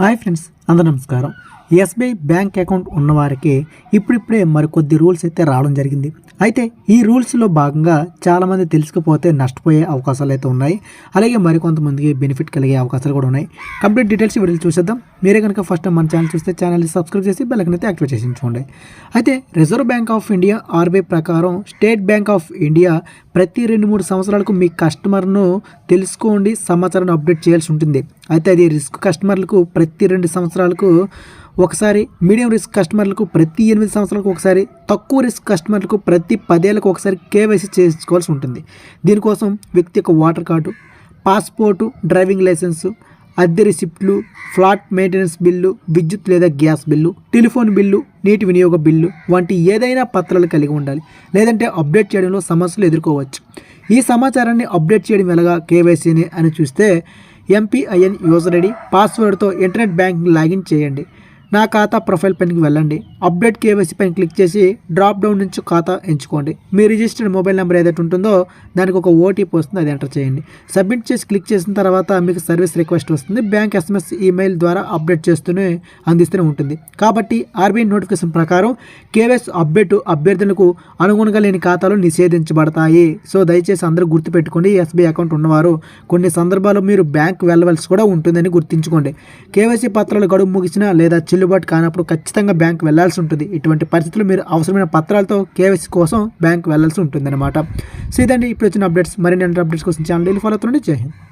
Hi friends അന്ത നമസ്കാരം. SBI bank account ఉన్నవారికి ఇప్పుడిప్పుడే మరికొద్ది రూల్స్ అయితే రావడం జరిగింది. అయితే ఈ రూల్స్లో భాగంగా చాలామంది తెలుసుకుపోతే నష్టపోయే అవకాశాలు అయితే ఉన్నాయి. అలాగే మరికొంతమందికి బెనిఫిట్ కలిగే అవకాశాలు కూడా ఉన్నాయి. కంప్లీట్ డీటెయిల్స్ వీడియో చూసేద్దాం. మీరే కనుక ఫస్ట్ మన ఛానల్ చూస్తే ఛానల్ని సబ్స్క్రైబ్ చేసి బెల్లకన్ అయితే యాక్టివేట్ చేసి అయితే Reserve Bank of India RBI ప్రకారం స్టేట్ బ్యాంక్ ఆఫ్ ఇండియా ప్రతి రెండు మూడు సంవత్సరాలకు మీ కస్టమర్ను తెలుసుకోండి సమాచారాన్ని అప్డేట్ చేయాల్సి ఉంటుంది. అయితే అది రిస్క్ కస్టమర్లకు ప్రతి రెండు సంవత్సరాలకు ఒకసారి మీడియం రిస్క్ కస్టమర్లకు ప్రతి ఎనిమిది సంవత్సరాలకు ఒకసారి తక్కువ రిస్క్ కస్టమర్లకు ప్రతి పదేళ్ళకు ఒకసారి కేవైసీ చేసుకోవాల్సి ఉంటుంది. దీనికోసం వ్యక్తి యొక్క voter card passport driving licence అద్దె రిసిప్ట్లు ఫ్లాట్ మెయింటెనెన్స్ బిల్లు విద్యుత్ లేదా గ్యాస్ బిల్లు టెలిఫోన్ బిల్లు నీటి వినియోగ బిల్లు వంటి ఏదైనా పత్రాలు కలిగి ఉండాలి. లేదంటే అప్డేట్ చేయడంలో సమస్యలు ఎదుర్కోవచ్చు. ఈ సమాచారాన్ని అప్డేట్ చేయడం ఎలాగా కేవైసీని అని చూస్తే ఎంపీఐఎన్ యూజర్ ఐడి పాస్వర్డ్తో ఇంటర్నెట్ బ్యాంకింగ్ లాగిన్ చేయండి. నా ఖాతా ప్రొఫైల్ పైనకి వెళ్ళండి. అప్డేట్ కేవైసీ పైన క్లిక్ చేసి డ్రాప్ డౌన్ నుంచి ఖాతా ఎంచుకోండి. మీ రిజిస్టర్డ్ మొబైల్ నెంబర్ ఏదైతే ఉంటుందో దానికి ఒక ఓటీపీ వస్తుంది అది ఎంటర్ చేయండి. సబ్మిట్ చేసి క్లిక్ చేసిన తర్వాత మీకు సర్వీస్ రిక్వెస్ట్ వస్తుంది. బ్యాంక్ ఎస్ఎంఎస్ ఈమెయిల్ ద్వారా అప్డేట్ చేస్తూనే అందిస్తూనే ఉంటుంది. కాబట్టి ఆర్బీఐ నోటిఫికేషన్ ప్రకారం కేవైసీ అప్డేట్ అభ్యర్థులకు అనుగుణంగా లేని ఖాతాలు నిషేధించబడతాయి. సో దయచేసి అందరూ గుర్తుపెట్టుకోండి ఎస్బీఐ అకౌంట్ ఉన్నవారు కొన్ని సందర్భాల్లో మీరు బ్యాంక్ వెళ్ళవలసి కూడా ఉంటుందని గుర్తుంచుకోండి. కేవైసీ పత్రాలు గడువు ముగిసినా లేదా చెల్లుబాటు కానప్పుడు ఖచ్చితంగా బ్యాంక్ వెళ్ళాల్సి ఉంటుంది. ఇటువంటి పరిస్థితులు మీరు అవసరమైన పత్రాలతో కేవైసీ కోసం బ్యాంక్ వెళ్ళాల్సి ఉంటుంది అనమాట సో ఇదండి ఇప్పుడు వచ్చిన అప్డేట్స్ మరిన్ని అప్డేట్స్ కోసం ఛానల్ ఫాలో అవుతుండండి. జై హింద్.